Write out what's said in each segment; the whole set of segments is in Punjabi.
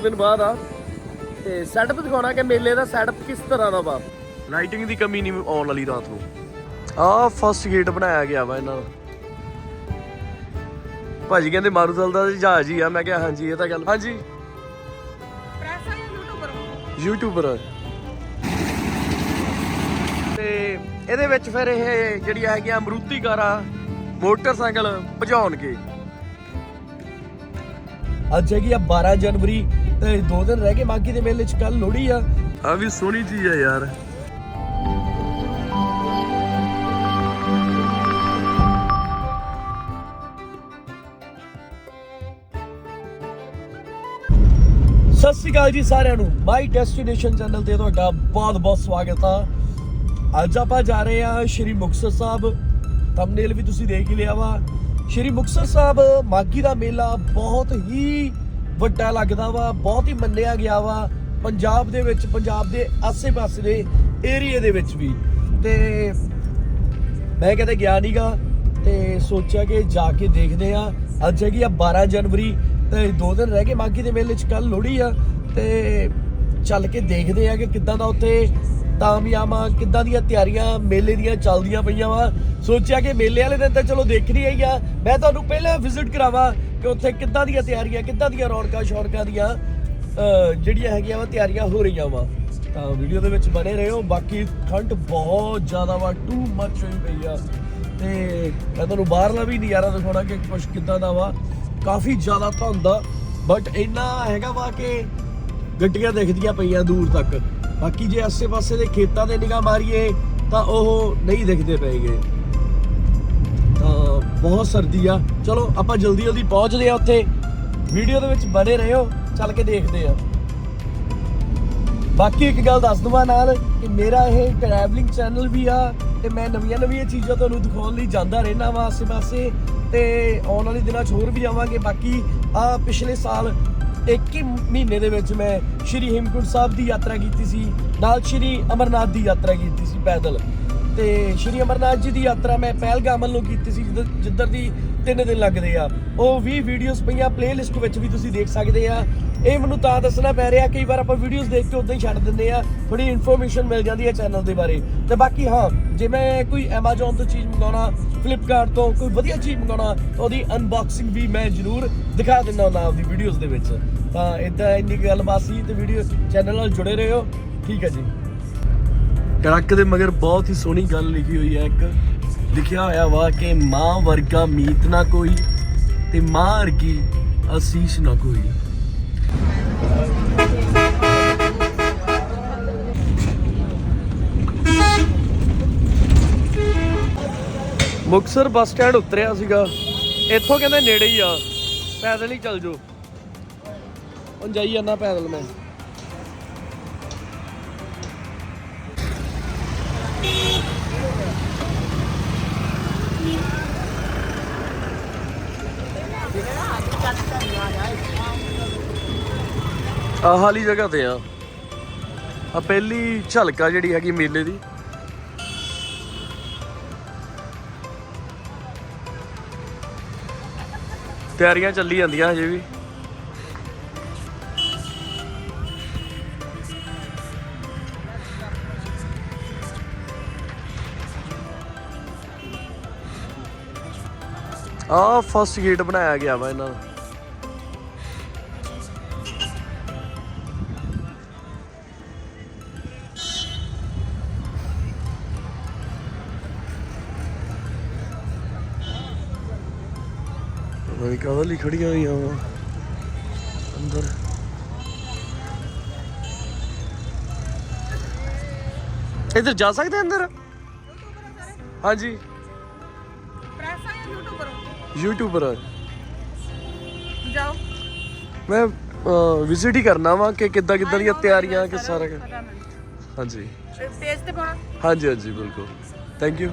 ਦਿਨ ਬਾਅਦ ਆ। ਤੇ ਸੈਟਅਪ ਦਿਖਾਉਣਾ ਕਿ ਮੇਲੇ ਦਾ ਸੈਟਅਪ ਕਿਸ ਤਰ੍ਹਾਂ ਦਾ ਵਾ। ਲਾਈਟਿੰਗ ਦੀ ਕਮੀ ਨਹੀਂ ਆਉਣ ਵਾਲੀ ਰਾਤ ਨੂੰ। ਆਹ ਫਸਟ ਗੇਟ ਬਣਾਇਆ ਗਿਆ ਵਾ ਇਹਨਾਂ ਦਾ। ਭਾਜੀ ਕਹਿੰਦੇ ਮਾਰੂਦਲ ਦਾ ਜਹਾਜ਼ ਹੀ ਆ। ਮੈਂ ਕਿਹਾ ਹਾਂਜੀ ਇਹ ਤਾਂ ਗੱਲ ਹਾਂਜੀ। ਪ੍ਰੈਸ ਆ। ਯੂਟਿਊਬਰ ਯੂਟਿਊਬਰ ਤੇ ਇਹਦੇ ਵਿੱਚ ਫਿਰ ਇਹ ਜਿਹੜੀਆਂ ਹੈਗੀਆਂ ਅਮਰੂਤੀ ਕਾਰਾਂ ਮੋਟਰਸਾਈਕਲ ਭਜਾਉਣਗੇ। ਅੱਜ ਹੈਗੀ ਆ 12 ਜਨਵਰੀ ਤੇ ਦੋ ਦਿਨ ਰਹਿ ਗਏ ਮਾਗੀ ਦੇ ਮੇਲੇ ਚ ਕੱਲ ਲੋਹੜੀ ਆ। ਆ ਵੀ ਸੋਹਣੀ ਚੀਜ਼ ਆ ਯਾਰ। ਸਤਿ ਸ਼੍ਰੀ ਅਕਾਲ ਜੀ ਸਾਰਿਆਂ ਨੂੰ। ਮਾਈ ਡੈਸਟੀਨੇਸ਼ਨ ਚੈਨਲ ਤੇ ਤੁਹਾਡਾ ਬਹੁਤ-ਬਹੁਤ ਸਵਾਗਤ ਆ। ਅੱਜ ਆਪਾਂ ਜਾ ਰਹੇ ਆ ਸ਼੍ਰੀ ਮੁਕਤਸਰ ਸਾਹਿਬ। ਥੰਬਨੇਲ ਵੀ ਤੁਸੀਂ ਦੇਖ ਹੀ ਲਿਆ ਵਾ। ਸ਼੍ਰੀ ਮੁਕਤਸਰ ਸਾਹਿਬ ਮਾਗੀ ਦਾ ਮੇਲਾ ਬਹੁਤ ਹੀ ਵੱਡਾ ਲੱਗਦਾ ਵਾ, ਬਹੁਤ ਹੀ ਮੰਨਿਆ ਗਿਆ ਵਾ ਪੰਜਾਬ ਦੇ ਵਿੱਚ, ਪੰਜਾਬ ਦੇ ਆਸੇ-ਪਾਸੇ ਦੇ ਏਰੀਏ ਦੇ ਵਿੱਚ ਵੀ। ਤੇ ਮੈਂ ਕਦੇ ਗਿਆ ਨਹੀਂਗਾ ਤੇ ਸੋਚਿਆ ਕਿ ਜਾ ਕੇ ਦੇਖਦੇ ਆ। ਅੱਜ ਹੈਗੀ ਆ 12 ਜਨਵਰੀ ਤੇ ਦੋ ਦਿਨ ਰਹਿ ਗਏ ਮਾਗੀ ਦੇ ਮੇਲੇ ਚ ਕੱਲ ਲੋਹੜੀ ਆ ਤੇ ਚੱਲ ਕੇ ਦੇਖਦੇ ਆ ਕਿ ਕਿੱਦਾਂ ਦਾ ਉੱਥੇ ਤਾਮਯਾਮਾ ਕਿੱਦਾਂ ਦੀਆਂ ਤਿਆਰੀਆਂ ਮੇਲੇ ਦੀਆਂ ਚੱਲਦੀਆਂ ਪਈਆਂ ਵਾ। ਸੋਚਿਆ ਕਿ ਮੇਲੇ ਵਾਲੇ ਦਿਨ ਤਾਂ ਚਲੋ ਦੇਖਣੀ ਆਈ ਆ। ਮੈਂ ਤੁਹਾਨੂੰ ਪਹਿਲਾਂ ਵਿਜ਼ਿਟ ਕਰਾਵਾਂ ਕਿ ਉੱਥੇ ਕਿੱਦਾਂ ਦੀਆਂ ਤਿਆਰੀਆਂ, ਕਿੱਦਾਂ ਦੀਆਂ ਰੌਣਕਾਂ, ਸ਼ੌਣਕਾਂ ਦੀਆਂ ਜਿਹੜੀਆਂ ਹੈਗੀਆਂ ਵਾ, ਤਿਆਰੀਆਂ ਹੋ ਰਹੀਆਂ ਵਾ। ਤਾਂ ਵੀਡੀਓ ਦੇ ਵਿੱਚ ਬਣੇ ਰਹੋ। ਬਾਕੀ ਠੰਡ ਬਹੁਤ ਜ਼ਿਆਦਾ ਵਾ ਟੂ ਮੱਚ ਹੋਈ ਪਈ ਆ। ਤੇ ਮੈਂ ਤੁਹਾਨੂੰ ਬਾਹਰਲਾ ਵੀ ਨਜ਼ਾਰਾ ਦਿਖਾਉਣਾ ਕਿ ਕੁਝ ਕਿੱਦਾਂ ਦਾ ਵਾ। ਕਾਫੀ ਜ਼ਿਆਦਾ ਧੁੰਦ ਆ। ਬਟ ਇੰਨਾ ਹੈਗਾ ਵਾ ਕਿ ਗੱਡੀਆਂ ਦਿਖਦੀਆਂ ਪਈਆਂ ਦੂਰ ਤੱਕ। ਬਾਕੀ ਜੇ ਆਸੇ-ਪਾਸੇ ਦੇ ਖੇਤਾਂ ਤੇ ਨਿਗਾਹ ਮਾਰੀਏ, ਤਾਂ ਉਹ ਨਹੀਂ ਦਿਖਦੇ ਪਏਗੇ। ਤਾਂ ਬਹੁਤ ਸਰਦੀ ਆ। ਚਲੋ, ਆਪਾਂ ਜਲਦੀ ਜਲਦੀ ਪਹੁੰਚਦੇ ਆ ਉੱਥੇ। ਵੀਡੀਓ ਦੇ ਵਿੱਚ ਬਣੇ ਰਹੋ, ਚੱਲ ਕੇ ਦੇਖਦੇ ਆ। ਬਾਕੀ ਇੱਕ ਗੱਲ ਦੱਸ ਦਵਾਂ ਨਾਲ, ਕਿ ਮੇਰਾ ਇਹ ਟਰੈਵਲਿੰਗ ਚੈਨਲ ਵੀ ਆ, ਤੇ ਮੈਂ ਨਵੀਆਂ ਨਵੀਆਂ ਚੀਜ਼ਾਂ ਤੁਹਾਨੂੰ ਦਿਖਾਉਣ ਲਈ ਜਾਂਦਾ ਰਹਿਣਾ ਵਾਂ ਆਸੇ-ਪਾਸੇ, ਤੇ ਆਉਣ ਵਾਲੇ ਦਿਨਾਂ 'ਚ ਹੋਰ ਵੀ ਆਵਾਂਗੇ। ਬਾਕੀ ਆ ਪਿਛਲੇ ਸਾਲ ਇੱਕ ਹੀ ਮਹੀਨੇ ਦੇ ਵਿੱਚ ਮੈਂ ਸ਼੍ਰੀ ਹਿਮਕੁੰਟ ਸਾਹਿਬ ਦੀ ਯਾਤਰਾ ਕੀਤੀ ਸੀ, ਨਾਲ ਸ਼੍ਰੀ ਅਮਰਨਾਥ ਦੀ ਯਾਤਰਾ ਕੀਤੀ ਸੀ ਪੈਦਲ। ਤੇ ਸ਼੍ਰੀ ਅਮਰਨਾਥ ਜੀ ਦੀ ਯਾਤਰਾ ਮੈਂ ਪਹਿਲਗਾਮ ਵੱਲੋਂ ਕੀਤੀ ਸੀ ਜਿੱਧਰ- ਜਿੱਧਰ ਦੀ 3 ਦਿਨ ਲੱਗਦੇ ਆ। ਉਹ 20 ਵੀਡੀਓਜ਼ ਪਈਆਂ ਪਲੇਲਿਸਟ ਵਿੱਚ ਵੀ ਤੁਸੀਂ ਦੇਖ ਸਕਦੇ ਆ। ਇਹ ਮੈਨੂੰ ਤਾਂ ਦੱਸਣਾ ਪੈ ਰਿਹਾ, ਕਈ ਵਾਰ ਆਪਾਂ ਵੀਡੀਓਜ਼ ਦੇਖ ਕੇ ਉਦਾਂ ਹੀ ਛੱਡ ਦਿੰਦੇ ਆ। ਥੋੜੀ ਇਨਫੋਰਮੇਸ਼ਨ ਮਿਲ ਜਾਂਦੀ ਹੈ ਚੈਨਲ ਦੇ ਬਾਰੇ। ਤੇ ਬਾਕੀ ਹਾਂ, ਜੇ ਮੈਂ ਕੋਈ Amazon ਤੋਂ ਚੀਜ਼ ਮੰਗਾਉਣਾ, Flipkart ਤੋਂ ਕੋਈ ਵਧੀਆ ਚੀਜ਼ ਮੰਗਾਉਣਾ, ਤਾਂ ਉਹਦੀ ਅਨਬਾਕਸਿੰਗ ਵੀ ਮੈਂ ਜ਼ਰੂਰ ਦਿਖਾ ਦਿੰਦਾ ਹੁੰਦਾ ਆਪਦੀ ਵੀਡੀਓਜ਼ ਦੇ ਵਿੱਚ। ਤਾਂ ਇਦਾਂ ਇੰਨੀ ਕੁ ਗੱਲਬਾਤ ਸੀ, ਤੇ ਵੀਡੀਓ ਚੈਨਲ ਨਾਲ ਜੁੜੇ ਰਹੋ। ਠੀਕ ਹੈ ਜੀ। ਟਰੱਕ ਦੇ ਮਗਰ ਬਹੁਤ ਹੀ ਸੋਹਣੀ ਗੱਲ ਲਿਖੀ ਹੋਈ ਹੈ ਇੱਕ। ਲਿਖਿਆ ਹੋਇਆ ਵਾ ਕਿ ਮਾਂ ਵਰਗਾ ਮੀਤ ਨਾ ਕੋਈ ਤੇ ਮਾਂ ਵਰਗੀ ਅਸੀਸ ਨਾ ਕੋਈ। ਮੁਕਸਰ ਬੱਸ ਸਟੈਂਡ ਉਤਰਿਆ ਸੀਗਾ। ਇੱਥੋਂ ਕਹਿੰਦੇ ਨੇੜੇ ਹੀ ਆ। ਪੈਦਲ ਹੀ ਚੱਲ ਜਾਓ। ਹੁਣ ਜਾਈ ਜਾਂਦਾ ਪੈਦਲ ਮੈਂ। ਆਹ ਵਾਲੀ ਜਗ੍ਹਾ ਤੇ ਆ। ਆ ਪਹਿਲੀ ਝਲਕਾ ਜਿਹੜੀ ਹੈਗੀ ਮੇਲੇ ਦੀ। ਤਿਆਰੀਆਂ ਚੱਲੀ ਜਾਂਦੀਆਂ ਹਜੇ ਵੀ। ਆ ਫਸਟ ਗੇਟ ਬਣਾਇਆ ਗਿਆ ਵਾ ਇਹਨਾਂ ਦਾ। ਕਦੋਂ ਲਈ ਖੜੀਆਂ ਹੋਈਆਂ ਵਾ? ਅੰਦਰ। ਇੱਧਰ ਜਾ ਸਕਦੇ ਅੰਦਰ? ਹਾਂਜੀ। ਪ੍ਰੈਸ ਆ। ਯੂਟਿਊਬਰ ਯੂਟਿਊਬਰ ਆ। ਜਾਓ। ਮੈਂ ਵਿਜ਼ਿਟ ਹੀ ਕਰਨਾ ਵਾ ਕਿ ਕਿੱਦਾਂ ਕਿੱਦਾਂ ਦੀਆਂ ਤਿਆਰੀਆਂ ਕਿ ਸਾਰਾ। ਹਾਂਜੀ। ਪੇਜ ਤੇ ਪਾਉਣਾ ਹਾਂਜੀ ਹਾਂਜੀ ਬਿਲਕੁਲ। ਥੈਂਕ ਯੂ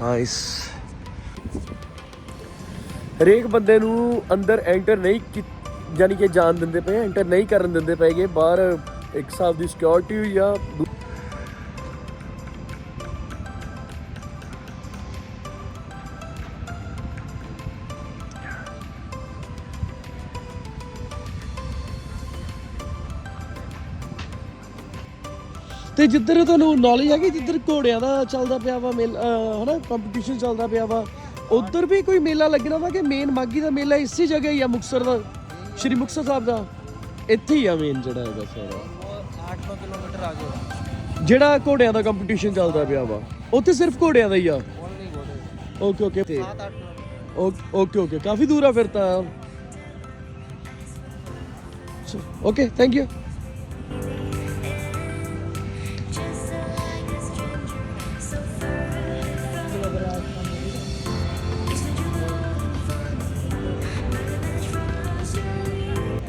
ਨਾਈਸ ਹਰੇਕ ਬੰਦੇ ਨੂੰ ਅੰਦਰ ਐਂਟਰ ਨਹੀਂ ਕੀ- ਯਾਨੀ ਕਿ ਜਾਣ ਦਿੰਦੇ ਪਏ ਐਂਟਰ ਨਹੀਂ ਕਰਨ ਦਿੰਦੇ ਪਏਗੇ, ਬਾਹਰ ਇੱਕ ਹਿਸਾਬ ਦੀ ਸਿਕਿਉਰਿਟੀ ਹੋਈ ਤੇ ਜਿੱਧਰ ਤੁਹਾਨੂੰ ਨੌਲੇਜ ਹੈਗੀ, ਜਿੱਧਰ ਘੋੜਿਆਂ ਦਾ ਚੱਲਦਾ ਪਿਆ ਵਾ ਮੇਲਾ, ਅਹ, ਹਨਾ ਕੰਪੀਟੀਸ਼ਨ ਚੱਲਦਾ ਪਿਆ ਵਾ, ਉਧਰ ਵੀ ਕੋਈ ਮੇਲਾ ਲੱਗਣਾ ਵਾ ਕਿ ਮੇਨ ਮਾਗੀ ਦਾ ਮੇਲਾ ਇਸੇ ਜਗ੍ਹਾ ਹੀ ਆ ਮੁਕਸਰ ਦਾ? ਸ਼੍ਰੀ ਮੁਕਤਸਰ ਸਾਹਿਬ ਦਾ? ਇੱਥੇ ਹੀ ਆ ਮੇਨ ਜਿਹੜਾ ਹੈਗਾ ਸਾਰਾ। 8-9 ਕਿਲੋਮੀਟਰ ਆਗੇ ਜਿਹੜਾ ਘੋੜਿਆਂ ਦਾ ਕੰਪੀਟੀਸ਼ਨ ਚੱਲਦਾ ਪਿਆ ਵਾ, ਉੱਥੇ ਸਿਰਫ ਘੋੜਿਆਂ ਦਾ ਹੀ ਆ? ਓਕੇ ਓਕੇ ਤੇ ਓਕੇ ਓਕੇ ਕਾਫੀ ਦੂਰ ਆ ਫਿਰ ਤਾਂ। ਓਕੇ ਥੈਂਕ ਯੂ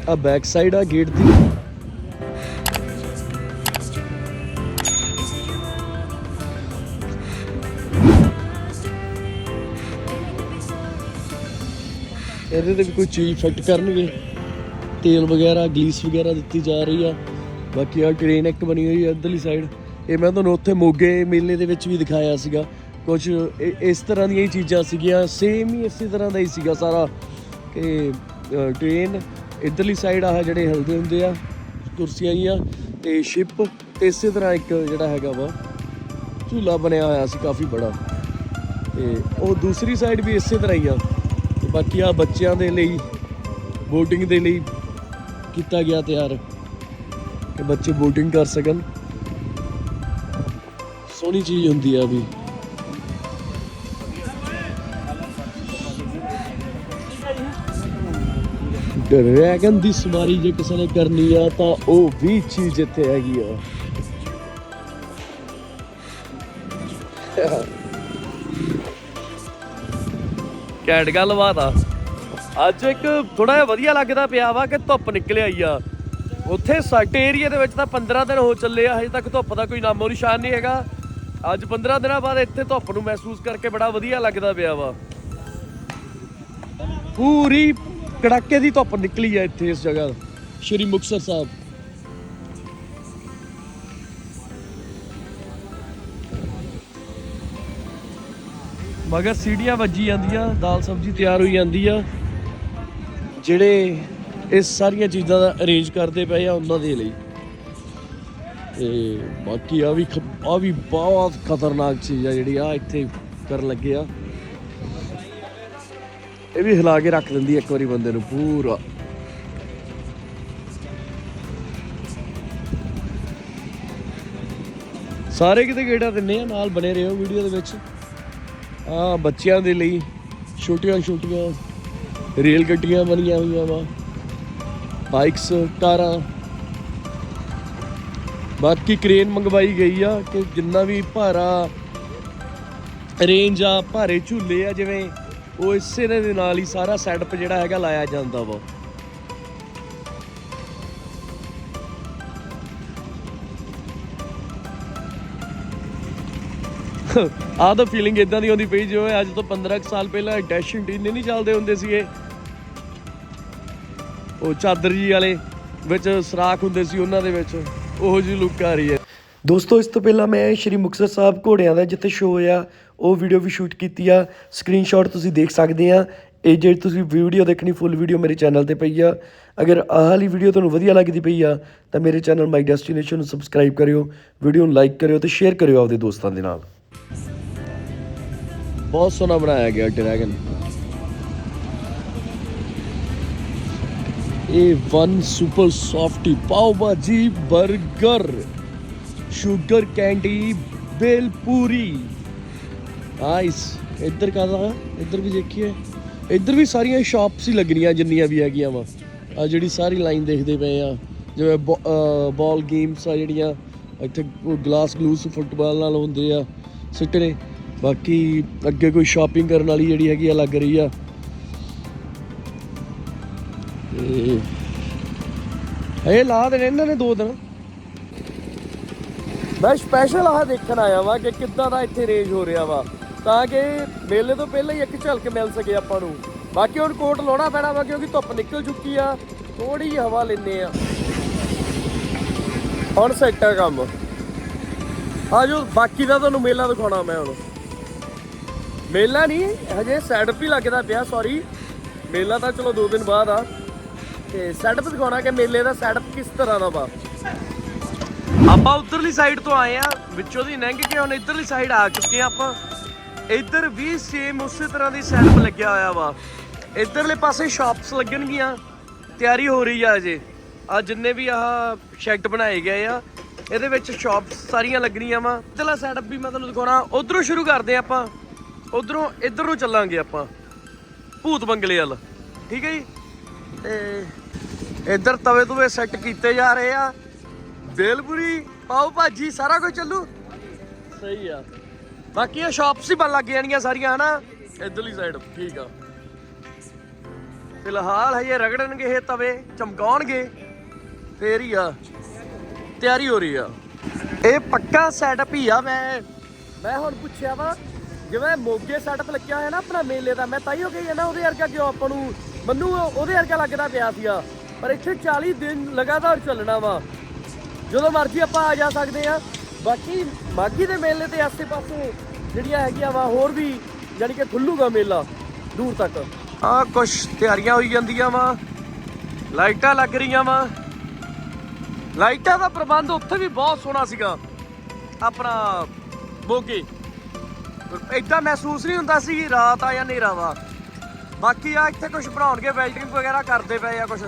ਆ ਬੈਕ ਸਾਈਡ ਆ ਗੇਟ ਦੀ। ਇਹਦੇ ਤੇ ਵੀ ਕੋਈ ਚੀਜ਼ ਫਿੱਟ ਕਰਨਗੇ। ਤੇਲ ਵਗੈਰਾ ਗਲੀਸ ਵਗੈਰਾ ਦਿੱਤੀ ਜਾ ਰਹੀ ਆ। ਬਾਕੀ ਆ ਟ੍ਰੇਨ ਇੱਕ ਬਣੀ ਹੋਈ ਆ ਇੱਧਰਲੀ ਸਾਈਡ ਇਹ ਮੈਂ ਤੁਹਾਨੂੰ ਉੱਥੇ ਮੋਗੇ ਮੇਲੇ ਦੇ ਵਿੱਚ ਵੀ ਦਿਖਾਇਆ ਸੀਗਾ। ਕੁਝ ਇਸ ਤਰ੍ਹਾਂ ਦੀਆਂ ਹੀ ਚੀਜ਼ਾਂ ਸੀਗੀਆਂ ਸੇਮ ਹੀ ਇਸੇ ਤਰ੍ਹਾਂ ਦਾ ਹੀ ਸੀਗਾ ਸਾਰਾ। ਕਿ ਟ੍ਰੇਨ ਇੱਧਰਲੀ ਸਾਈਡ ਆਹ ਜਿਹੜੇ ਹਿਲਦੇ ਹੁੰਦੇ ਆ, ਕੁਰਸੀਆਂ ਜੀਆਂ ਤੇ ਸ਼ਿਪ ਤੇ ਇਸੇ ਤਰ੍ਹਾਂ ਇੱਕ ਜਿਹੜਾ ਹੈਗਾ ਵਾ, ਝੂਲਾ ਬਣਿਆ ਹੋਇਆ ਸੀ ਕਾਫੀ ਬੜਾ। ਤੇ ਉਹ ਦੂਸਰੀ ਸਾਈਡ ਵੀ ਇਸੇ ਤਰ੍ਹਾਂ ਹੀ ਆ। ਤੇ ਬਾਕੀ ਆ ਬੱਚਿਆਂ ਦੇ ਲਈ ਬੋਟਿੰਗ ਦੇ ਲਈ ਕੀਤਾ ਗਿਆ ਤਿਆਰ, ਕਿ ਬੱਚੇ ਬੋਟਿੰਗ ਕਰ ਸਕਣ। ਸੋਹਣੀ ਚੀਜ਼ ਹੁੰਦੀ ਆ ਵੀ। ਡਰੈਗਨ ਦੀ ਸਵਾਰੀ ਜੇ ਕਿਸੇ ਨੇ ਕਰਨੀ ਆ ਤਾਂ ਉਹ ਵੀ ਚੀਜ਼ ਇੱਥੇ ਹੈਗੀ ਆ। ਕੈਟ ਗੱਲਬਾਤ ਆ। ਅੱਜ ਇੱਕ ਥੋੜਾ ਜਿਹਾ ਵਧੀਆ ਲੱਗਦਾ ਪਿਆ ਵਾ ਕਿ ਧੁੱਪ ਨਿਕਲ ਆਈ ਆ। ਉੱਥੇ ਸਾਡੇ ਏਰੀਆ ਦੇ ਵਿੱਚ ਤਾਂ 15 ਦਿਨ ਹੋ ਚੱਲੇ ਆ, ਹਜੇ ਤੱਕ ਧੁੱਪ ਦਾ ਕੋਈ ਨਾਮੋ ਨਿਸ਼ਾਨ ਨਹੀਂ ਹੈਗਾ। ਅੱਜ 15 ਦਿਨਾਂ ਬਾਅਦ ਇੱਥੇ ਧੁੱਪ ਨੂੰ ਮਹਿਸੂਸ ਕਰਕੇ ਬੜਾ ਵਧੀਆ ਲੱਗਦਾ ਪਿਆ ਵਾ। ਪੂਰੀ ਕੜਾਕੇ ਦੀ ਧੁੱਪ ਨਿਕਲੀ ਆ ਇੱਥੇ ਇਸ ਜਗ੍ਹਾ ਸ਼੍ਰੀ ਮੁਕਤਸਰ ਸਾਹਿਬ। ਮਗਰ ਸੀੜੀਆਂ ਵੱਜੀ ਜਾਂਦੀਆਂ, ਦਾਲ ਸਬਜ਼ੀ ਤਿਆਰ ਹੋਈ ਜਾਂਦੀ ਆ। ਜਿਹੜੇ ਇਸ ਸਾਰੀਆਂ ਚੀਜ਼ਾਂ ਦਾ ਅਰੇਂਜ ਕਰਦੇ ਪਏ ਆ ਉਹਨਾਂ ਦੇ ਲਈ। ਤੇ ਬਾਕੀ ਆ ਵੀ ਖ- ਆ ਵੀ ਬਹੁਤ ਖਤਰਨਾਕ ਚੀਜ਼ ਆ ਜਿਹੜੀ ਆ ਇੱਥੇ ਕਰਨ ਲੱਗੇ ਆ। ਇਹ ਵੀ ਹਿਲਾ ਕੇ ਰੱਖ ਦਿੰਦੀ ਇੱਕ ਵਾਰੀ ਬੰਦੇ ਨੂੰ ਪੂਰਾ। ਸਾਰੇ ਕਿਤੇ ਗੇੜਾ ਦਿੰਨੇ ਆ, ਨਾਲ ਬਣੇ ਰਹੋ ਵੀਡੀਓ ਦੇ ਵਿੱਚ। ਆ ਬੱਚਿਆਂ ਦੇ ਲਈ ਛੋਟੀਆਂ ਛੋਟੀਆਂ ਰੇਲ ਗੱਡੀਆਂ ਬਣੀਆਂ ਹੋਈਆਂ ਵਾ। ਬਾਈਕਸ, ਕਾਰਾਂ। ਬਾਕੀ ਕ੍ਰੇਨ ਮੰਗਵਾਈ ਗਈ ਆ ਕਿ ਜਿੰਨਾ ਵੀ ਭਾਰਾ ਰੇਂਜ ਆ, ਭਾਰੇ ਝੂਲੇ ਆ, ਜਿਵੇਂ ਉਹ ਇਸੇ ਦੇ ਨਾਲ ਹੀ ਸਾਰਾ ਸੈਟਅਪ ਜਿਹੜਾ ਹੈਗਾ ਲਾਇਆ ਜਾਂਦਾ ਵਾ। ਆਹ ਤਾਂ ਫੀਲਿੰਗ ਇਦਾਂ ਦੀ ਆਉਂਦੀ ਪਈ ਜਿਵੇਂ ਅੱਜ ਤੋਂ 15 ਕੁ ਸਾਲ ਪਹਿਲਾਂ ਡੈਸ਼ਿੰਗ ਟੀਨੇ ਨਹੀਂ ਚੱਲਦੇ ਹੁੰਦੇ ਸੀਗੇ। ਉਹ ਚਾਦਰ ਜੀ ਵਾਲੇ ਵਿੱਚ ਸਰਾਖ ਹੁੰਦੇ ਸੀ ਉਹਨਾਂ ਦੇ ਵਿੱਚ, ਉਹੋ ਜਿਹੀ ਲੁੱਕ ਆ ਰਹੀ ਹੈ। ਦੋਸਤੋ, ਇਸ ਤੋਂ ਪਹਿਲਾਂ ਮੈਂ ਸ਼੍ਰੀ ਮੁਕਤਸਰ ਸਾਹਿਬ ਘੋੜਿਆਂ ਦਾ ਜਿੱਥੇ ਸ਼ੋਅ ਹੋਇਆ, ਉਹ ਵੀਡੀਓ ਵੀ ਸ਼ੂਟ ਕੀਤੀ ਆ। ਸਕਰੀਨਸ਼ਾਟ ਤੁਸੀਂ ਦੇਖ ਸਕਦੇ ਆ। ਇਹ ਜਿਹੜੀ ਤੁਸੀਂ ਵੀਡੀਓ ਦੇਖਣੀ ਫੁੱਲ ਵੀਡੀਓ ਮੇਰੇ ਚੈਨਲ ਤੇ ਪਈ ਆ। ਅਗਰ ਆਹ ਵਾਲੀ ਵੀਡੀਓ ਤੁਹਾਨੂੰ ਵਧੀਆ ਲੱਗਦੀ ਪਈ ਆ, ਤਾਂ ਮੇਰੇ ਚੈਨਲ ਮਾਈ ਡੈਸਟੀਨੇਸ਼ਨ ਨੂੰ ਸਬਸਕ੍ਰਾਈਬ ਕਰਿਓ ਵੀਡੀਓ ਨੂੰ ਲਾਈਕ ਕਰਿਓ ਤੇ ਸ਼ੇਅਰ ਕਰਿਓ ਆਪਦੇ ਦੋਸਤਾਂ ਦੇ ਨਾਲ। ਬਹੁਤ ਸੋਹਣਾ ਬਣਾਇਆ ਗਿਆ ਡਰੈਗਨ ਇਹ one super softy pav bhaji 버ਗਰ sugar candy bhelpuri puri. Nice ਇੱਧਰ ਕਾਦਾ ਇੱਧਰ ਵੀ ਦੇਖੀਏ। ਇੱਧਰ ਵੀ ਸਾਰੀਆਂ ਸ਼ਾਪਸ ਹੀ ਲੱਗਣੀਆਂ, ਜਿੰਨੀਆਂ ਵੀ ਹੈਗੀਆਂ ਵਾ। ਆ ਜਿਹੜੀ ਸਾਰੀ ਲਾਈਨ ਦੇਖਦੇ ਪਏ ਆ। ਜਿਵੇਂ ਬਾਲ ਗੇਮਸ ਆ ਜਿਹੜੀਆਂ। ਇੱਥੇ ਗਲਾਸ ਗਲੂਸ ਫੁੱਟਬਾਲ ਨਾਲ ਹੁੰਦੇ ਆ ਸਿੱਟਣੇ। ਬਾਕੀ ਅੱਗੇ ਕੋਈ ਸ਼ਾਪਿੰਗ ਕਰਨ ਵਾਲੀ ਜਿਹੜੀ ਹੈਗੀ ਆ, ਲੱਗ ਰਹੀ ਆ। ਇਹ ਲਾ ਦੇਣੇ ਇਹਨਾਂ ਨੇ ਦੋ ਦਿਨ। ਮੈਂ ਸਪੈਸ਼ਲ ਆਹ ਦੇਖਣ ਆਇਆ ਵਾਂ ਕਿ ਕਿੱਦਾਂ ਦਾ ਇੱਥੇ ਰੇਂਜ ਹੋ ਰਿਹਾ ਵਾ। ਤਾਂ ਕਿ ਮੇਲੇ ਤੋਂ ਪਹਿਲਾਂ ਹੀ ਇੱਕ ਝਲਕ ਮਿਲ ਸਕੇ ਆਪਾਂ ਨੂੰ। ਬਾਕੀ ਹੁਣ ਕੋਟ ਲਾਉਣਾ ਪੈਣਾ ਵਾ ਕਿਉਂਕਿ ਧੁੱਪ ਨਿਕਲ ਚੁੱਕੀ ਆ। ਥੋੜੀ ਜਿਹੀ ਹਵਾ ਲੈਨੇ ਆ। ਹੁਣ ਸੈੱਟ ਆ ਕੰਮ। ਆਜੋ, ਬਾਕੀ ਦਾ ਤੁਹਾਨੂੰ ਮੇਲਾ ਦਿਖਾਉਣਾ ਮੈਂ ਹੁਣ। ਮੇਲਾ ਨਹੀਂ, ਹਜੇ ਸੈਟਅਪ ਹੀ ਲੱਗਦਾ ਪਿਆ ਸੌਰੀ ਮੇਲਾ ਤਾਂ ਚਲੋ 2 ਦਿਨ ਬਾਅਦ ਆ। ਤੇ ਸੈਟਅਪ ਦਿਖਾਉਣਾ ਕਿ ਮੇਲੇ ਦਾ ਸੈਟਅਪ ਕਿਸ ਤਰ੍ਹਾਂ ਦਾ ਵਾ। ਆਪਾਂ ਉਧਰਲੀ ਸਾਈਡ ਤੋਂ ਆਏ ਆ ਵਿੱਚੋਂ ਦੀ ਲੰਘ ਕੇ ਹੁਣ ਇਧਰਲੀ ਸਾਈਡ ਆ ਚੁੱਕੇ ਆ ਆਪਾਂ। ਇੱਧਰ ਵੀ ਸੇਮ ਉਸੇ ਤਰ੍ਹਾਂ ਦੀ ਸੈਟਅਪ ਲੱਗਿਆ ਹੋਇਆ ਵਾ। ਇੱਧਰਲੇ ਪਾਸੇ ਸ਼ਾਪਸ ਲੱਗਣਗੀਆਂ, ਤਿਆਰੀ ਹੋ ਰਹੀ ਆ ਅਜੇ। ਆ ਜਿੰਨੇ ਵੀ ਆਹ ਸ਼ੈਡ ਬਣਾਏ ਗਏ ਆ, ਇਹਦੇ ਵਿੱਚ ਸ਼ਾਪਸ ਸਾਰੀਆਂ ਲੱਗਣੀਆਂ ਵਾ। ਇਧਰਲਾ ਸੈਟਅਪ ਵੀ ਮੈਂ ਤੁਹਾਨੂੰ ਦਿਖਾਉਣਾ, ਉਧਰੋਂ ਸ਼ੁਰੂ ਕਰਦੇ ਆ ਆਪਾਂ। ਉਧਰੋਂ, ਇੱਧਰ ਨੂੰ ਚੱਲਾਂਗੇ ਆਪਾਂ, ਭੂਤ ਬੰਗਲੇ ਵੱਲ। ਠੀਕ ਹੈ ਜੀ? ਤੇ ਇੱਧਰ ਤਵੇ ਤੁਵੇ ਸੈੱਟ ਕੀਤੇ ਜਾ ਰਹੇ ਆ। ਬੇਲਪੁਰੀ ਪਾਓ ਭਾਜੀ ਸਾਰਾ ਕੁਝ ਚੱਲੂ। ਸਹੀ ਆ। ਬਾਕੀ ਇਹ ਸ਼ਾਪਸ ਹੀ ਬਣ ਲੱਗ ਜਾਣੀਆਂ ਸਾਰੀਆਂ ਹਨਾ? ਇਧਰਲੀ ਸਾਈਡ ਠੀਕ ਆ। ਫਿਲਹਾਲ ਹਜੇ ਰਗੜਨਗੇ ਇਹ ਤਵੇ ਚਮਕਾਉਣਗੇ। ਫੇਰ ਹੀ ਆ। ਤਿਆਰੀ ਹੋ ਰਹੀ ਆ। ਇਹ ਪੱਕਾ ਸੈਟਅਪ ਹੀ ਆ ਮੈਂ ਮੈਂ ਹੁਣ ਪੁੱਛਿਆ ਵਾ ਜਿਵੇਂ ਮੋਗੇ ਸੈਟਅਪ ਲੱਗਿਆ ਹੋਇਆ ਨਾ ਆਪਣਾ ਮੇਲੇ ਦਾ ਮੈਂ ਤਾਈਓ ਕਹੀ ਜਾਂਦਾ ਉਹਦੇ ਵਰਗਾ ਕਿਉਂ ਆਪਾਂ ਨੂੰ? ਮੈਨੂੰ ਉਹਦੇ ਵਰਗਾ ਲੱਗਦਾ ਪਿਆ ਸੀਗਾ। ਪਰ ਇੱਥੇ 40 ਦਿਨ ਲਗਾਤਾਰ ਚੱਲਣਾ ਵਾ। ਜਦੋਂ ਮਰਜ਼ੀ ਆਪਾਂ ਆ ਜਾ ਸਕਦੇ ਆ ਬਾਕੀ ਮਾਗੀ ਦੇ ਮੇਲੇ ਤੇ ਆਸੇ-ਪਾਸੇ ਜਿਹੜੀਆਂ ਹੈਗੀਆਂ ਵਾ, ਹੋਰ ਵੀ ਜਾਨੀ ਕਿ ਖੁੱਲੂਗਾ ਮੇਲਾ ਦੂਰ ਤੱਕ। ਆ ਕੁਝ ਤਿਆਰੀਆਂ ਹੋਈ ਜਾਂਦੀਆਂ ਵਾ, ਲਾਈਟਾਂ ਲੱਗ ਰਹੀਆਂ ਵਾ। ਲਾਈਟਾਂ ਦਾ ਪ੍ਰਬੰਧ ਉੱਥੇ ਵੀ ਬਹੁਤ ਸੋਹਣਾ ਸੀਗਾ, ਆਪਣਾ ਮੋਗੇ। ਏਦਾਂ ਮਹਿਸੂਸ ਨਹੀਂ ਹੁੰਦਾ ਸੀ ਰਾਤ ਆ ਜਾਂ ਹਨੇਰਾ ਵਾ। ਬਾਕੀ ਆ ਇੱਥੇ ਕੁਝ ਬਣਾਉਣਗੇ, ਵੈਲਡਿੰਗ ਵਗੈਰਾ ਕਰਦੇ ਪਏ ਆ ਕੁਝ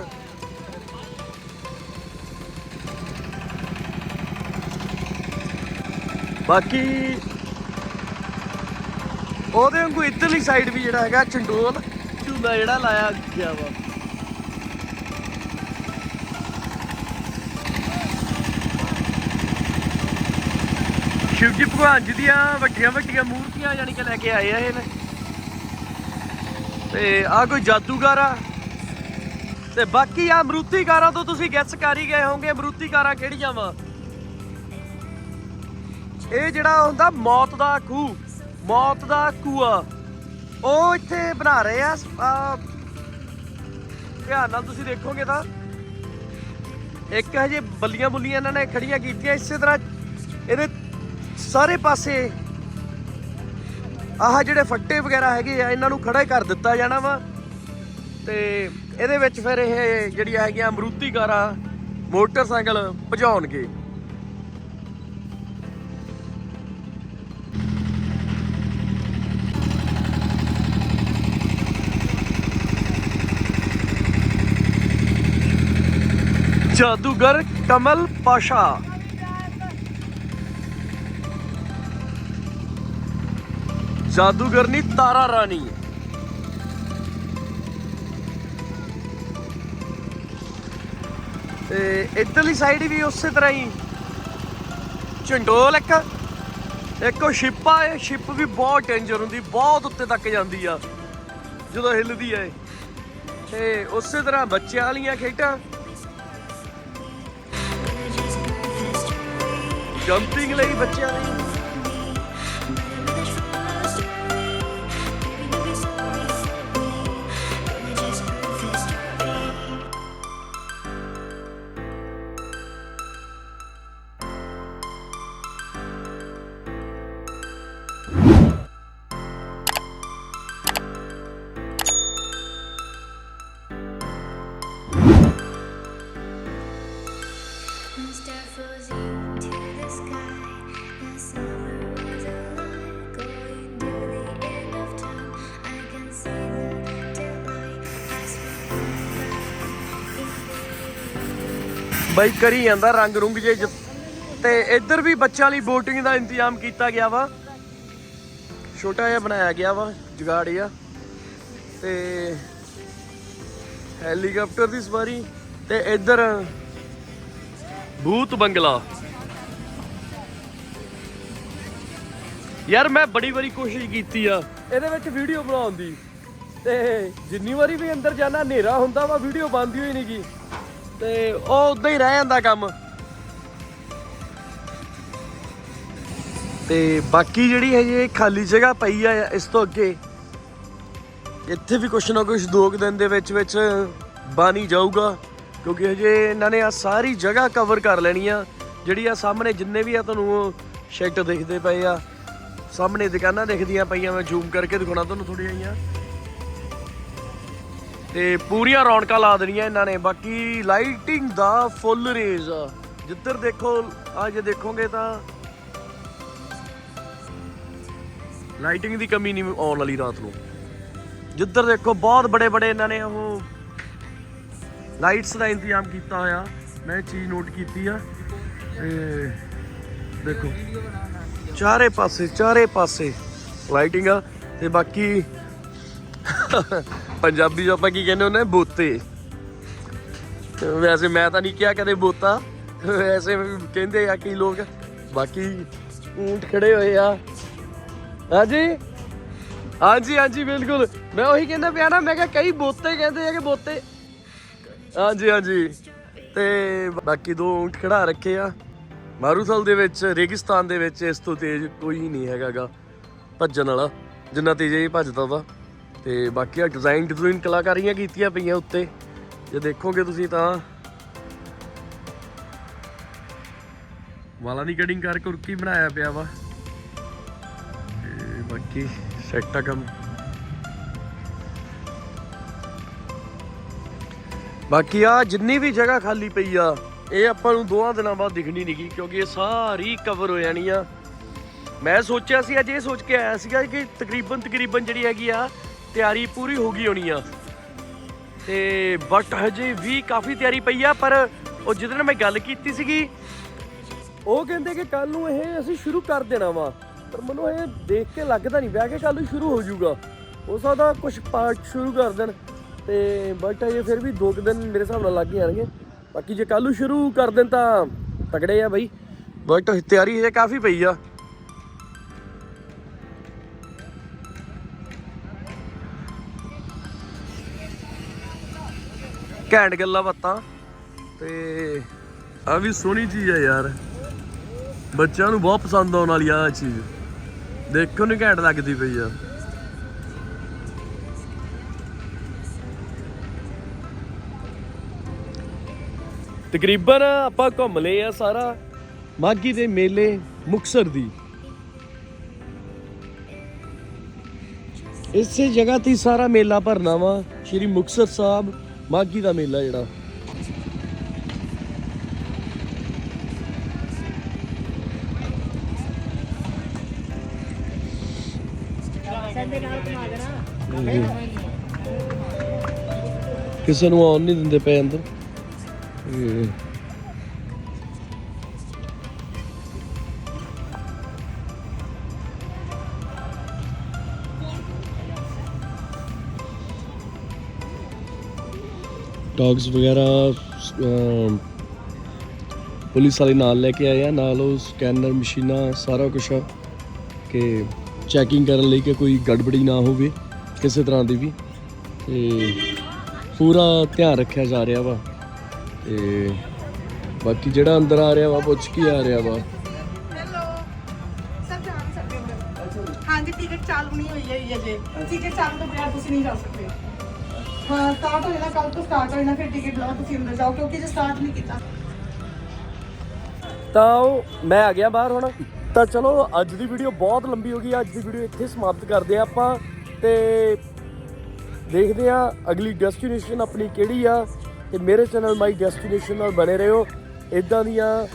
ਬਾਕੀ ਉਹਦੇ ਵਾਂਗੂ ਇੱਧਰਲੀ ਸਾਈਡ ਵੀ ਜਿਹੜਾ ਹੈਗਾ ਚੰਡੋਲ, ਝੂਲਾ ਜਿਹੜਾ ਲਾਇਆ ਗਿਆ ਵਾ। ਸ਼ਿਵ ਜੀ ਭਗਵਾਨ ਜੀ ਦੀਆਂ ਵੱਡੀਆਂ ਵੱਡੀਆਂ ਮੂਰਤੀਆਂ ਜਾਨੀ ਕਿ ਲੈ ਕੇ ਆਏ ਆ ਇਹ ਨੇ। ਤੇ ਆ ਕੋਈ ਜਾਦੂਗਰ ਆ। ਤੇ ਬਾਕੀ ਆ ਅਮਰੂਤੀਕਾਰਾਂ ਤੋਂ ਤੁਸੀਂ ਗੈਸ ਕਰ ਹੀ ਗਏ ਹੋਵੋਗੇ ਅਮਰੂਤੀਕਾਰਾਂ ਕਿਹੜੀਆਂ ਵਾ। ਇਹ ਜਿਹੜਾ ਹੁੰਦਾ ਮੌਤ ਦਾ ਖੂਹ, ਮੌਤ ਦਾ ਕੂਆ, ਉਹ ਇੱਥੇ ਬਣਾ ਰਹੇ ਆ ਧਿਆਨ ਨਾਲ ਤੁਸੀਂ ਦੇਖੋਗੇ ਤਾਂ। ਇੱਕ ਹਜੇ ਬੱਲੀਆਂ ਬੁੱਲੀਆਂ ਇਹਨਾਂ ਨੇ ਖੜੀਆਂ ਕੀਤੀਆਂ, ਇਸੇ ਤਰ੍ਹਾਂ ਇਹਦੇ ਸਾਰੇ ਪਾਸੇ ਆਹ ਜਿਹੜੇ ਫੱਟੇ ਵਗੈਰਾ ਹੈਗੇ ਆ, ਇਹਨਾਂ ਨੂੰ ਖੜਾ ਹੀ ਕਰ ਦਿੱਤਾ ਜਾਣਾ ਵਾ। ਤੇ ਇਹਦੇ ਵਿੱਚ ਫਿਰ ਇਹ ਜਿਹੜੀਆਂ ਹੈਗੀਆਂ ਅਮਰੂਤੀ ਕਾਰਾਂ ਮੋਟਰਸਾਈਕਲ ਭਜਾਉਣਗੇ। ਜਾਦੂਗਰ ਕਮਲ ਪਾਸ਼ਾ। ਜਾਦੂਗਰਨੀ ਤਾਰਾ ਰਾਣੀ। ਤੇ ਇਧਰਲੀ ਸਾਈਡ ਵੀ ਉਸੇ ਤਰ੍ਹਾਂ ਹੀ। ਚੰਡੋਲ ਇੱਕ ਇੱਕ ਸ਼ਿਪ ਆ, ਇਹ ਸ਼ਿਪ ਵੀ ਬਹੁਤ ਡੇਂਜਰ ਹੁੰਦੀ, ਬਹੁਤ ਉੱਤੇ ਤੱਕ ਜਾਂਦੀ ਆ। ਜਦੋਂ ਹਿੱਲਦੀ ਆ ਇਹ। ਤੇ ਉਸੇ ਤਰ੍ਹਾਂ ਬੱਚਿਆਂ ਵਾਲੀਆਂ ਖੇਡਾਂ। ਜੰਪਿੰਗ ਲਈ ਬੱਚਿਆਂ ਲਈ। ਬਾਈ ਕਰੀ ਜਾਂਦਾ, ਰੰਗ ਰੁੰਗ ਜੇ ਜ- ਤੇ ਇੱਧਰ ਵੀ ਬੱਚਿਆਂ ਲਈ ਬੋਟਿੰਗ ਦਾ ਇੰਤਜ਼ਾਮ ਕੀਤਾ ਗਿਆ ਵਾ। ਛੋਟਾ ਜਿਹਾ ਬਣਾਇਆ ਗਿਆ ਵਾ, ਜੁਗਾੜ ਜਿਹਾ। ਤੇ ਹੈਲੀਕਾਪਟਰ ਦੀ ਸਵਾਰੀ ਤੇ ਇੱਧਰ ਭੂਤ ਬੰਗਲਾ। ਯਾਰ ਮੈਂ ਬੜੀ ਵਾਰੀ ਕੋਸ਼ਿਸ਼ ਕੀਤੀ ਆ, ਇਹਦੇ ਵਿੱਚ ਵੀਡੀਓ ਬਣਾਉਣ ਦੀ। ਤੇ ਜਿੰਨੀ ਵਾਰੀ ਵੀ ਅੰਦਰ ਜਾਣਾ, ਹਨੇਰਾ ਹੁੰਦਾ ਵਾ ਵੀਡੀਓ ਬਣਦੀ ਹੋਈ ਨਹੀਂਗੀ ਤੇ ਉਹ ਉਦਾਂ ਹੀ ਰਹਿ ਜਾਂਦਾ ਕੰਮ। ਤੇ ਬਾਕੀ ਜਿਹੜੀ ਹਜੇ ਖਾਲੀ ਜਗ੍ਹਾ ਪਈ ਆ ਇਸ ਤੋਂ ਅੱਗੇ, ਇੱਥੇ ਵੀ ਕੁਛ ਨਾ ਕੁਛ ਦੋ ਕੁ ਦਿਨ ਦੇ ਵਿੱਚ ਵਿੱਚ ਬਣ ਹੀ ਜਾਊਗਾ, ਕਿਉਂਕਿ ਹਜੇ ਇਹਨਾਂ ਨੇ ਆ ਸਾਰੀ ਜਗ੍ਹਾ ਕਵਰ ਕਰ ਲੈਣੀ ਆ, ਜਿਹੜੀ ਆ ਸਾਹਮਣੇ ਜਿੰਨੇ ਵੀ ਆ ਤੁਹਾਨੂੰ ਸ਼ੈਡ ਦਿਖਦੇ ਪਏ ਆ, ਸਾਹਮਣੇ ਦੁਕਾਨਾਂ ਦਿਖਦੀਆਂ ਪਈਆਂ ਮੈਂ ਜ਼ੂਮ ਕਰਕੇ ਦਿਖਾਉਣਾ ਤੁਹਾਨੂੰ ਥੋੜੀ ਜਿਹੀਆਂ। ਤੇ ਪੂਰੀਆਂ ਰੌਣਕਾਂ ਲਾ ਦੇਣੀਆਂ ਇਹਨਾਂ ਨੇ, ਬਾਕੀ ਲਾਈਟਿੰਗ ਦਾ ਫੁੱਲ ਰੇਜ ਆ। ਜਿੱਧਰ ਦੇਖੋ ਆ ਜੇ ਦੇਖੋਗੇ ਤਾਂ ਲਾਈਟਿੰਗ ਦੀ ਕਮੀ ਨਹੀਂ ਆਉਣ ਵਾਲੀ ਰਾਤ ਨੂੰ। ਜਿੱਧਰ ਦੇਖੋ, ਬਹੁਤ ਬੜੇ ਬੜੇ ਇਹਨਾਂ ਨੇ ਉਹ ਲਾਈਟਸ ਦਾ ਇੰਤਜ਼ਾਮ ਕੀਤਾ ਹੋਇਆ। ਮੈਂ ਇਹ ਚੀਜ਼ ਨੋਟ ਕੀਤੀ ਆ। ਤੇ ਦੇਖੋ, ਚਾਰੇ ਪਾਸੇ ਚਾਰੇ ਪਾਸੇ ਲਾਈਟਿੰਗ ਆ। ਤੇ ਬਾਕੀ ਪੰਜਾਬੀ ਚ ਆਪਾਂ ਕੀ ਕਹਿੰਦੇ ਹੁੰਦੇ ਆ, ਬੋਤੇ। ਵੈਸੇ ਮੈਂ ਤਾਂ ਨਹੀਂ ਕਿਹਾ ਕਦੇ ਬੋਤਾ। ਵੈਸੇ ਕਹਿੰਦੇ ਆ ਕਈ ਲੋਕ ਬਾਕੀ ਊਂਟ ਖੜੇ ਹੋਏ ਆ। ਹਾਂਜੀ? ਹਾਂਜੀ ਹਾਂਜੀ ਬਿਲਕੁਲ। ਮੈਂ ਉਹੀ ਕਹਿੰਦਾ ਪਿਆ ਨਾ ਮੈਂ ਕਿਹਾ ਕਈ ਬੋਤੇ ਕਹਿੰਦੇ ਆ ਕਿ ਬੋਤੇ। ਹਾਂਜੀ ਹਾਂਜੀ। ਤੇ ਬਾਕੀ ਦੋ ਊਂਟ ਖੜਾ ਰੱਖੇ ਆ। ਮਾਰੂਥਲ ਦੇ ਵਿੱਚ ਰੇਗਿਸਤਾਨ ਦੇ ਵਿੱਚ ਇਸ ਤੋਂ ਤੇਜ਼ ਕੋਈ ਨਹੀਂ ਹੈਗਾਗਾ ਭੱਜਣ ਵਾਲਾ ਜਿੰਨਾ ਤੇਜ਼ ਇਹ ਭੱਜਦਾ ਵਾ। ਤੇ ਬਾਕੀ ਆ ਡਿਜ਼ਾਈਨ ਡਿਜ਼ਾਈਨ ਕਲਾਕਾਰੀਆਂ ਕੀਤੀਆਂ ਪਈਆਂ ਉੱਤੇ। ਜੇ ਦੇਖੋਗੇ ਤੁਸੀਂ ਤਾਂ ਵਾਲਾਂ ਦੀ ਕਟਿੰਗ ਕਰ ਕੁਰਕੀ ਬਣਾਇਆ ਪਿਆ ਵਾ। ਤੇ ਬਾਕੀ ਸੈੱਟ ਆ ਕੰਮ। ਬਾਕੀ ਆ ਜਿੰਨੀ ਵੀ ਜਗ੍ਹਾ ਖਾਲੀ ਪਈ ਆ, ਇਹ ਆਪਾਂ ਨੂੰ ਦੋਹਾਂ ਦਿਨਾਂ ਬਾਅਦ ਦਿਖਣੀ ਨਹੀਂਗੀ ਕਿਉਂਕਿ ਇਹ ਸਾਰੀ ਕਵਰ ਹੋ ਜਾਣੀ ਆ। ਮੈਂ ਸੋਚਿਆ ਸੀ, ਅੱਜ ਇਹ ਸੋਚ ਕੇ ਆਇਆ ਸੀਗਾ ਕਿ ਤਕਰੀਬਨ ਤਕਰੀਬਨ ਜਿਹੜੀ ਹੈਗੀ ਆ ਤਿਆਰੀ ਪੂਰੀ ਹੋ ਗਈ ਹੋਣੀ ਆ। ਤੇ ਬਟ ਹਜੇ ਵੀ ਕਾਫੀ ਤਿਆਰੀ ਪਈ ਆ, ਪਰ ਉਹ ਜਿਹਦੇ ਨਾਲ ਮੈਂ ਗੱਲ ਕੀਤੀ ਸੀਗੀ, ਉਹ ਕਹਿੰਦੇ ਕਿ ਕੱਲ ਨੂੰ ਇਹ ਅਸੀਂ ਸ਼ੁਰੂ ਕਰ ਦੇਣਾ ਵਾ। ਪਰ ਮੈਨੂੰ ਇਹ ਦੇਖ ਕੇ ਲੱਗਦਾ ਨਹੀਂ ਪਿਆ ਕਿ ਕੱਲ ਨੂੰ ਸ਼ੁਰੂ ਹੋ ਜਾਊਗਾ। ਹੋ ਸਕਦਾ ਕੁਝ ਪਾਰਟ ਸ਼ੁਰੂ ਕਰ ਦੇਣ, ਤੇ ਬਟ ਇਹ ਫਿਰ ਵੀ ਦੋ ਕੁ ਦਿਨ ਮੇਰੇ ਹਿਸਾਬ ਨਾਲ ਲੱਗ ਹੀ ਜਾਣਗੇ। ਬਾਕੀ ਜੇ ਕੱਲ ਨੂੰ ਸ਼ੁਰੂ ਕਰ ਦੇਣ ਤਾਂ ਤਕੜੇ ਆ ਬਈ। ਬਟ ਤਿਆਰੀ ਹਜੇ ਕਾਫੀ ਪਈ ਆ। ਘੈਂਟ ਗੱਲਾਂ ਬਾਤਾਂ। ਤੇ ਆ ਵੀ ਸੋਹਣੀ ਚੀਜ਼ ਆ ਯਾਰ। ਬੱਚਿਆਂ ਨੂੰ ਬਹੁਤ ਪਸੰਦ ਆਉਣ ਵਾਲੀ ਆ ਚੀਜ਼। ਦੇਖੋ ਨੂੰ ਘੈਂਟ ਲੱਗਦੀ ਪਈ ਆ। ਤਕਰੀਬਨ ਆਪਾਂ ਘੁੰਮ ਲਏ ਆ ਸਾਰਾ ਮਾਗੀ ਦੇ ਮੇਲੇ ਮੁਕਸਰ ਦੀ। ਇਸੇ ਜਗ੍ਹਾ ਤੇ ਸਾਰਾ ਮੇਲਾ ਭਰਨਾ ਵਾ, ਸ਼੍ਰੀ ਮੁਕਸਰ ਸਾਹਿਬ। ਮਾਗੀ ਦਾ ਮੇਲਾ ਜਿਹੜਾ। ਕਿਸੇ ਨੂੰ ਆਉਣ ਨਹੀਂ ਦਿੰਦੇ ਪਏ ਅੰਦਰ। ਇਹ ਡੌਗਸ ਵਗੈਰਾ ਪੁਲਿਸ ਵਾਲੇ ਨਾਲ ਲੈ ਕੇ ਆਏ ਆ, ਨਾਲ ਉਹ ਸਕੈਨਰ ਮਸ਼ੀਨਾਂ, ਸਾਰਾ ਕੁਝ ਕਿ ਚੈਕਿੰਗ ਕਰਨ ਲਈ ਕਿ ਕੋਈ ਗੜਬੜੀ ਨਾ ਹੋਵੇ, ਕਿਸੇ ਤਰ੍ਹਾਂ ਦੀ ਵੀ। ਤੇ ਪੂਰਾ ਧਿਆਨ ਰੱਖਿਆ ਜਾ ਰਿਹਾ ਵਾ। ਤੇ ਬਾਕੀ ਜਿਹੜਾ ਅੰਦਰ ਆ ਰਿਹਾ ਵਾ, ਪੁੱਛ ਕੀ ਆ ਰਿਹਾ ਵਾ। ਹਾਂਜੀ ਟਿਕਟ ਚਾਲੂ ਨਹੀਂ ਹੋਈ ਹੈ ਜੀ ਅਜੇ। ਟਿਕਟ ਚਾਲੂ ਤੋਂ ਬਿਨਾਂ ਤੁਸੀਂ ਨਹੀਂ ਜਾ ਸਕਦੇ। ਸਟਾਰਟ ਹੋ ਜਾਣਾ ਕੱਲ ਤੋਂ ਸਟਾਰਟ ਹੋ ਜਾਣਾ, ਫਿਰ ਟਿਕਟ ਲਓ, ਤੁਸੀਂ ਅੰਦਰ ਜਾਓ, ਕਿਉਂਕਿ ਜੇ ਸਟਾਰਟ ਨਹੀਂ ਕੀਤਾ। ਤਾਂ ਉਹ, ਮੈਂ ਆ ਗਿਆ ਬਾਹਰ ਹੁਣ। ਤਾਂ ਚਲੋ, ਅੱਜ ਦੀ ਵੀਡੀਓ ਬਹੁਤ ਲੰਬੀ ਹੋ ਗਈ ਅੱਜ ਦੀ ਵੀਡੀਓ ਇੱਥੇ ਸਮਾਪਤ ਕਰਦੇ ਆ ਆਪਾਂ। ਤੇ ਦੇਖਦੇ ਆ ਅਗਲੀ ਡੈਸਟੀਨੇਸ਼ਨ ਆਪਣੀ ਕਿਹੜੀ ਆ। ਤੇ ਮੇਰੇ ਚੈਨਲ ਮਾਈ ਡੈਸਟੀਨੇਸ਼ਨ ਨਾਲ ਬਣੇ ਰਹੋ। ਇਦਾਂ ਦੀਆਂ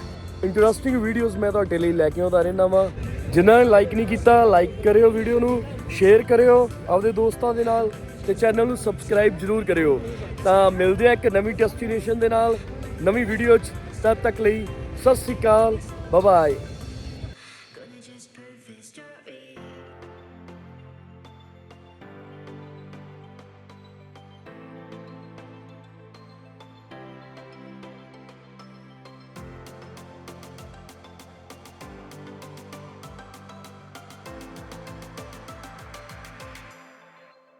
ਇੰਟਰਸਟਿੰਗ ਵੀਡੀਓਜ਼ ਮੈਂ ਤੁਹਾਡੇ ਲਈ ਲੈ ਕੇ ਆਉਂਦਾ ਰਹਿਣਾ ਵਾਂ। ਜਿਨ੍ਹਾਂ ਨੇ ਲਾਈਕ ਨਹੀਂ ਕੀਤਾ ਲਾਈਕ ਕਰਿਓ ਵੀਡੀਓ ਨੂੰ ਸ਼ੇਅਰ ਕਰਿਓ। ਆਪਦੇ ਦੋਸਤਾਂ ਦੇ ਨਾਲ ਤੇ ਚੈਨਲ ਨੂੰ ਸਬਸਕ੍ਰਾਈਬ ਜਰੂਰ ਕਰਿਓ। ਤਾਂ ਮਿਲਦੇ ਆ ਇੱਕ ਨਵੀਂ ਡੈਸਟੀਨੇਸ਼ਨ ਦੇ ਨਾਲ, ਨਵੀਂ ਵੀਡੀਓ 'ਚ। ਤਦ ਤੱਕ ਲਈ ਸਤਿ ਸ਼੍ਰੀ ਅਕਾਲ ਬਾਏ